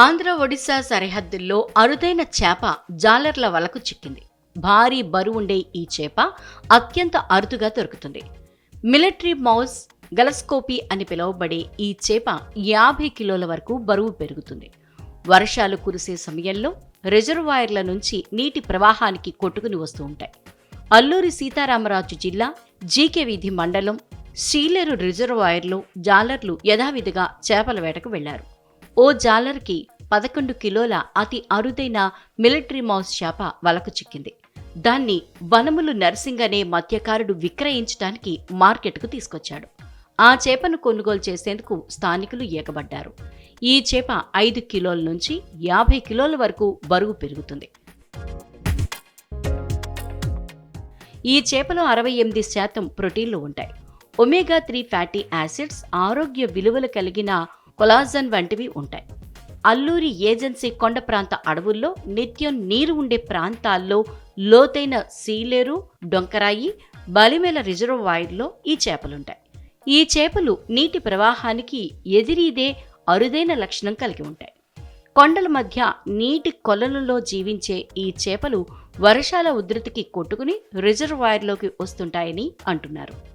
ఆంధ్ర ఒడిశా సరిహద్దుల్లో అరుదైన చేప జాలర్ల వలకు చిక్కింది. భారీ బరువుండే ఈ చేప అత్యంత అరుదుగా దొరుకుతుంది. మిలిటరీ మౌస్ గలస్కోపీ అని పిలువబడే ఈ చేప యాభై కిలోల వరకు బరువు పెరుగుతుంది. వర్షాలు కురిసే సమయంలో రిజర్వాయర్ల నుంచి నీటి ప్రవాహానికి కొట్టుకుని వస్తూ ఉంటాయి. అల్లూరి సీతారామరాజు జిల్లా జీకే వీధి మండలం శ్రీలేరు రిజర్వాయర్లో జాలర్లు యథావిధిగా చేపల వేటకు వెళ్ళారు. ఓ జాలర్కి పదకొండు కిలోల అతి అరుదైన మిలిటరీ మౌస్ చేప వలకు చిక్కింది. దాన్ని వనములు నర్సింగ్ అనే మత్స్యకారుడు విక్రయించడానికి మార్కెట్కు తీసుకొచ్చాడు. ఆ చేపను కొనుగోలు చేసేందుకు స్థానికులు ఏకబడ్డారు. ఈ చేప ఐదు కిలోల నుంచి యాభై కిలోల వరకు బరువు పెరుగుతుంది. ఈ చేపలో అరవై ఎనిమిది శాతం ప్రోటీన్లు ఉంటాయి. ఒమేగా త్రీ ఫ్యాటీ యాసిడ్స్ ఆరోగ్య విలువలు కలిగిన కొలాజన్ వంటివి ఉంటాయి. అల్లూరి ఏజెన్సీ కొండ ప్రాంత అడవుల్లో నిత్యం నీరు ఉండే ప్రాంతాల్లో లోతైన సీలేరు డొంకరాయి బలిమేల రిజర్వాయర్లో ఈ చేపలుంటాయి. ఈ చేపలు నీటి ప్రవాహానికి ఎదిరీదే అరుదైన లక్షణం కలిగి ఉంటాయి. కొండల మధ్య నీటి కొలనులో జీవించే ఈ చేపలు వర్షాల ఉధృతికి కొట్టుకుని రిజర్వాయర్లోకి వస్తుంటాయని అంటున్నారు.